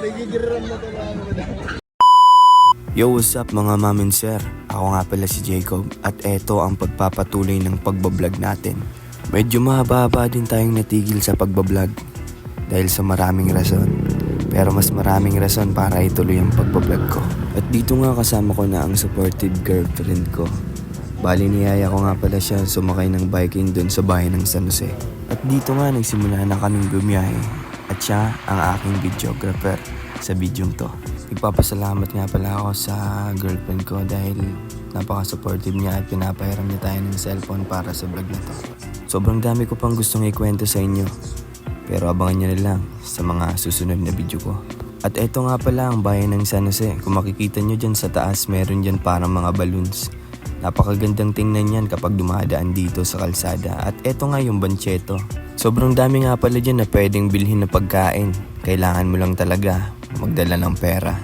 Nagigiram na talaga. Yo, what's up mga ma'am and sir? Ako nga pala si Jacob at eto ang pagpapatuloy ng pagbablog natin. Medyo mahaba-haba din tayong natigil sa pagbablog dahil sa maraming rason. Pero mas maraming rason para ituloy ang pagbablog ko. At dito nga kasama ko na ang supportive girlfriend ko. Bali niyaya ko nga pala siya sumakay ng biking dun sa bahay ng San Jose. At dito nga nagsimula na kaming bumiyahe. At siya ang aking videographer sa bidyong to. Nagpapasalamat nga pala ako sa girlfriend ko dahil napaka-supportive niya at pinapahiram niya tayo ng cellphone para sa vlog na to. Sobrang dami ko pang gustong ikwento sa inyo. Pero abangan nyo na lang sa mga susunod na video ko. At eto nga pala ang bayan ng San Jose. Kung makikita nyo dyan sa taas, meron dyan parang mga balloons. Napakagandang tingnan yan kapag dumadaan dito sa kalsada. At eto nga yung bancheto. Sobrang dami nga pala dyan na pwedeng bilhin na pagkain. Kailangan mo lang talaga magdala ng pera.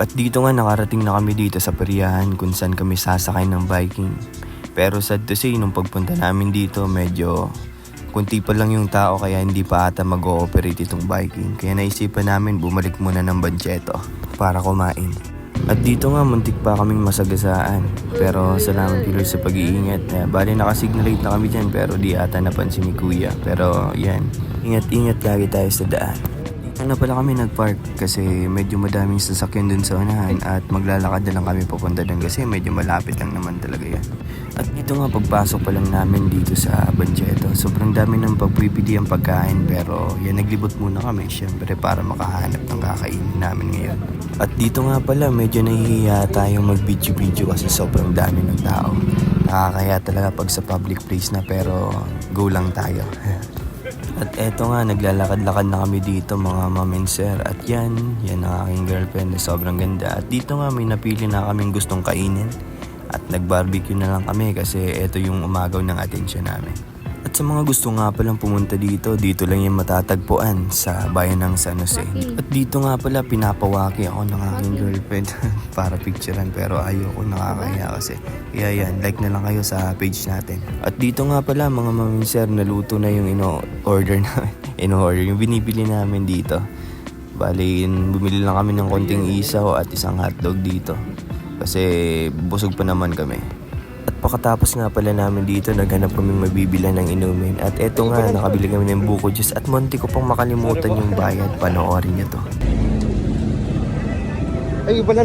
At dito nga nakarating na kami dito sa Periyahan kung saan kami sasakay ng biking. Pero sad to say, nung pagpunta namin dito, medyo kunti pa lang yung tao kaya hindi pa ata mag-ooperate itong biking. Kaya naisipan namin bumalik muna ng Bancheto para kumain. At dito nga muntik pa kaming masagasaan. Pero salamat kay sa pag-iingat. Eh, bali nakasignalate na kami dyan pero di ata napansin ni Kuya. Pero yan, ingat-ingat lagi tayo sa daan. Ano pala kami nagpark kasi medyo madaming sasakyan dun sa unahan at maglalakad na lang kami papunta dun kasi medyo malapit lang naman talaga yan. At dito nga pagpasok pa lang namin dito sa Banjeto, sobrang dami ng pagpipili ang pagkain pero yan naglibot muna kami syempre para makahanap ng kakainin namin ngayon. At dito nga pala medyo nahihiya tayong mag-video-video kasi sobrang dami ng tao. Nakakaya talaga pag sa public place na pero go lang tayo. At eto nga, naglalakad-lakad na kami dito mga mom and sir. At yan, yan ang aking girlfriend na sobrang ganda. At dito nga may napili na kaming gustong kainin. At nag-barbecue na lang kami kasi eto yung umagaw ng atensyon namin. At sa mga gusto nga palang pumunta dito, dito lang yung matatagpuan sa bayan ng San Jose. At dito nga pala pinapawaki ako ng aking girlfriend para picturean pero ayoko nakakaya kasi. Kaya yan, like na lang kayo sa page natin. At dito nga pala mga mamin sir, naluto na yung ino-order namin. ino-order, yung binibili namin dito. Bali, bumili lang kami ng konting isaw at isang hotdog dito. Kasi busog pa naman kami. At pakatapos nga pala namin dito, naghanap kami mabibila ng inumin. At eto nga, nakabili kami ng buko juice. At munti ko pang makalimutan yung bayad. Panoorin niyo to. Ay, iba na.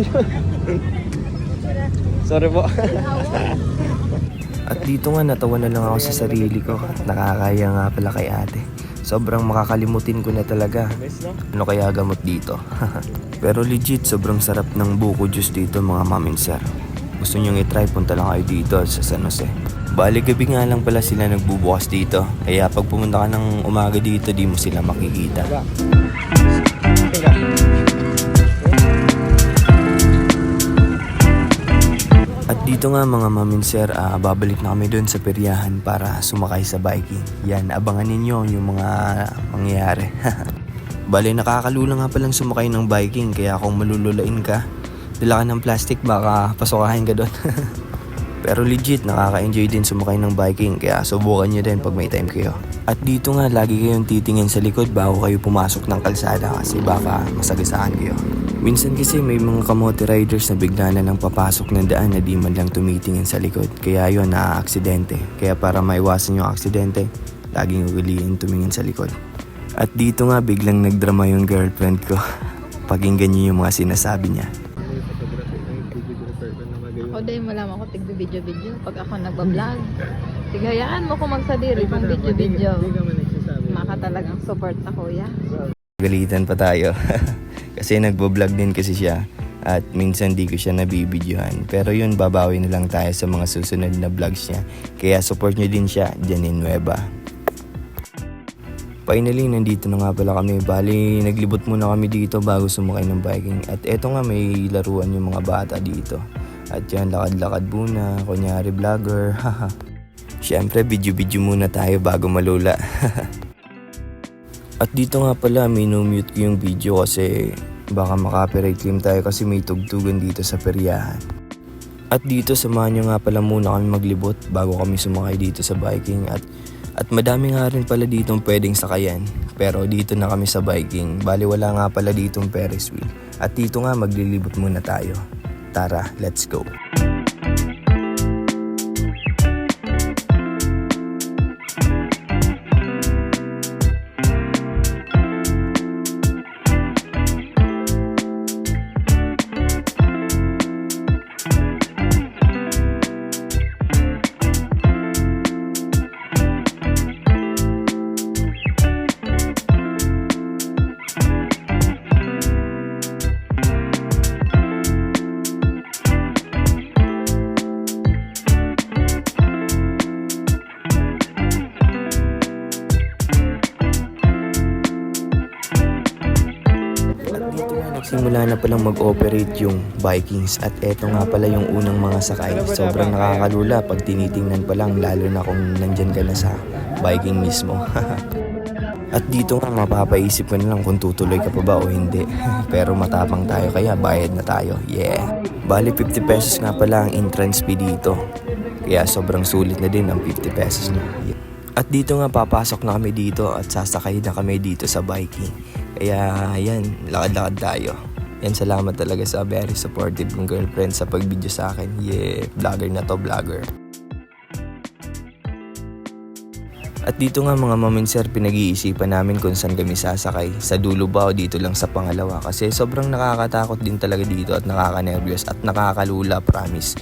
Sorry po. At dito nga natawa na lang ako sa sarili ko at nakakaya nga pala kay ate. Sobrang makakalimutin ko na talaga. Ano kaya gamot dito? Pero legit, sobrang sarap ng buko juice dito mga mamin sir. Gusto nyong itry, punta lang kayo dito sa San Jose. Bali gabi nga lang pala sila nagbubukas dito. Kaya pag pumunta ka ng umaga dito, di mo sila makikita. At dito nga mga mamin sir, ah, babalik na kami doon sa peryahan para sumakay sa biking. Yan, abangan ninyo yung mga mangyayari. Bale, nakakalula nga palang sumakay ng biking kaya kung malululain ka, dala ka ng plastic baka pasukahin ka doon. Pero legit, nakaka-enjoy din sumakay ng biking kaya subukan nyo din pag may time kayo. At dito nga, lagi kayong titingin sa likod bago kayo pumasok ng kalsada kasi baka masagasaan kayo. Minsan kasi may mga kamote riders na bigla na lang papasok ng daan na di man lang tumitingin sa likod. Kaya yun, na-aksidente. Kaya para maiwasan yung aksidente, laging ugaliin tumingin sa likod. At dito nga, biglang nagdrama yung girlfriend ko. Pakinggan niyo yung mga sinasabi niya. Ako din, malaman ko tigbi-video-video pag ako nagbablog. Tigayaan mo kung magsadiri pang video-video. Maka talagang support sa kuya. Galitan pa tayo. kasi nagbo-vlog din kasi siya. At minsan di ko siya nabibidyohan. Pero yun, babawi na lang tayo sa mga susunod na vlogs niya. Kaya support nyo din siya, Janine Nueva. Finally, nandito na nga pala kami. Bali, naglibot muna kami dito bago sumakay ng biking. At eto nga, may laruan yung mga bata dito. At yan, lakad-lakad muna. Kunyari, vlogger. Haha. Siyempre, video-video muna tayo bago malula. At dito nga pala, minumute ko yung video kasi baka makapiright claim tayo kasi may tugtugan dito sa peryahan. At dito, samahan nyo nga pala muna kami maglibot bago kami sumakay dito sa biking. At At madami nga rin pala ditong pwedeng sakayan. Pero dito na kami sa biking. Bali wala nga pala ditong Ferris wheel. At dito nga maglilibot muna tayo. Tara, let's go. Nagsimula na palang mag-operate yung Vikings at eto nga pala yung unang mga sakay. Sobrang nakakalula pag tinitingnan pa lang lalo na kung nandyan ka na sa Viking mismo. at dito nga mapapaisip ka na lang kung tutuloy ka pa ba o hindi. Pero matapang tayo kaya bayad na tayo. Yeah. Bali 50 pesos nga pala ang entrance fee dito. Kaya sobrang sulit na din ang 50 pesos niya. At dito nga papasok na kami dito at sasakay na kami dito sa biking. Kaya yan, lakad-lakad tayo. Yan salamat talaga sa very supportive kong girlfriend sa pag-video sa akin. Yeah, vlogger na to, vlogger. At dito nga mga sir, pinag-iisipan namin kung saan kami sasakay. Sa dulo ba o dito lang sa pangalawa? Kasi sobrang nakakatakot din talaga dito at nakaka-nervous at nakakalula, promise.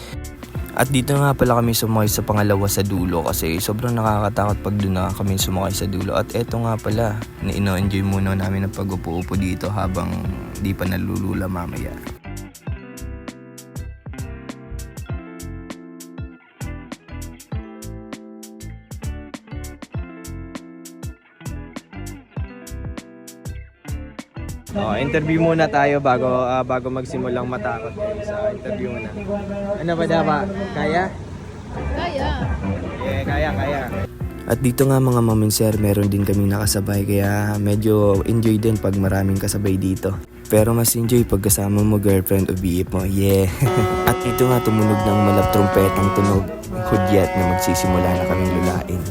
At dito nga pala kami sumakay sa pangalawa sa dulo kasi sobrang nakakatakot pag doon na kami sumakay sa dulo. At eto nga pala, na ino-enjoy muna namin ang pag-upo-upo dito habang di pa nalulula mamaya. Oh, interview muna tayo bago ah, bago magsimulang matakot guys. Sa interview muna. Ano ba daba? Kaya? Kaya. Yeah, kaya, kaya. At dito nga mga sir, meron din kami nakasabay kaya medyo enjoy din pag maraming kasabay dito. Pero mas enjoy pag kasama mo girlfriend o BF mo, yeah. At dito nga tumunog ng malap trumpetang tunog, hudyat na magsisimula na kaming lulain.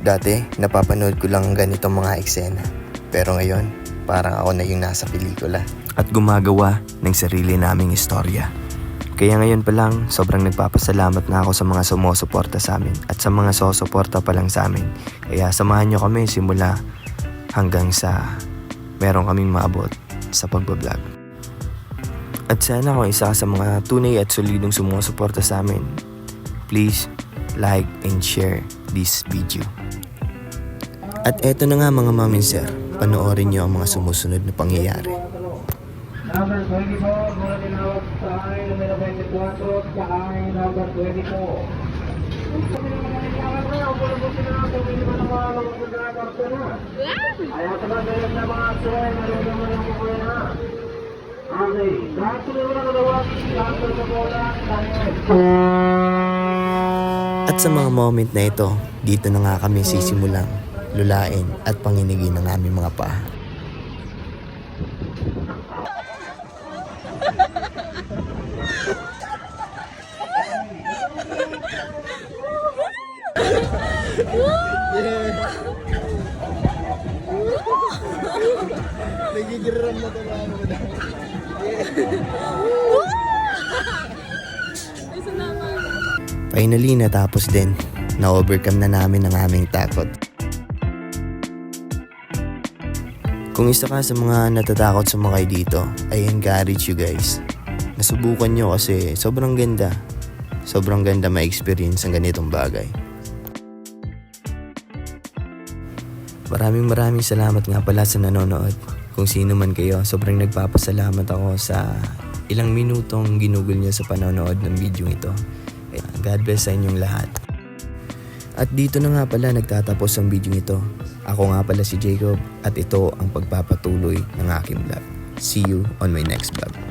Dati, napapanood ko lang ganitong mga eksena. Pero ngayon, parang ako na yung nasa pelikula. At gumagawa ng sarili naming istorya. Kaya ngayon pa lang, sobrang nagpapasalamat na ako sa mga sumusuporta sa amin at sa mga susuporta pa lang sa amin. Kaya samahan nyo kami simula hanggang sa meron kaming maabot sa pagbablog. At sana kung isa sa mga tunay at solidong sumusuporta sa amin, please like and share this video. At eto na nga mga mom and sir, panoorin nyo ang mga sumusunod na pangyayari. Number 24, mula tinawag sa akin, numero 24, sa akin, number 24. Ayaw sa mga na mga aksyon, nalagyan mo ng kukuha na. Okay, lahat sila mo na nalawag, lahat bola, Daniel. At sa mga moment na ito, dito na nga kami sisimulang lulain at panginigin ng aming mga paa. Nagigiriram na to mga ano. Finally, natapos din. Na-overcome na namin ang aming takot. Kung isa ka sa mga natatakot sumakay dito, I encourage you guys. Nasubukan nyo kasi sobrang ganda. Sobrang ganda ma-experience ang ganitong bagay. Maraming maraming salamat nga pala sa nanonood. Kung sino man kayo, sobrang nagpapasalamat ako sa ilang minutong ginugol niyo sa panonood ng video ito. God bless sa inyong lahat. At dito na nga pala nagtatapos ang video ito. Ako nga pala si Jacob at ito ang pagpapatuloy ng aking vlog. See you on my next vlog.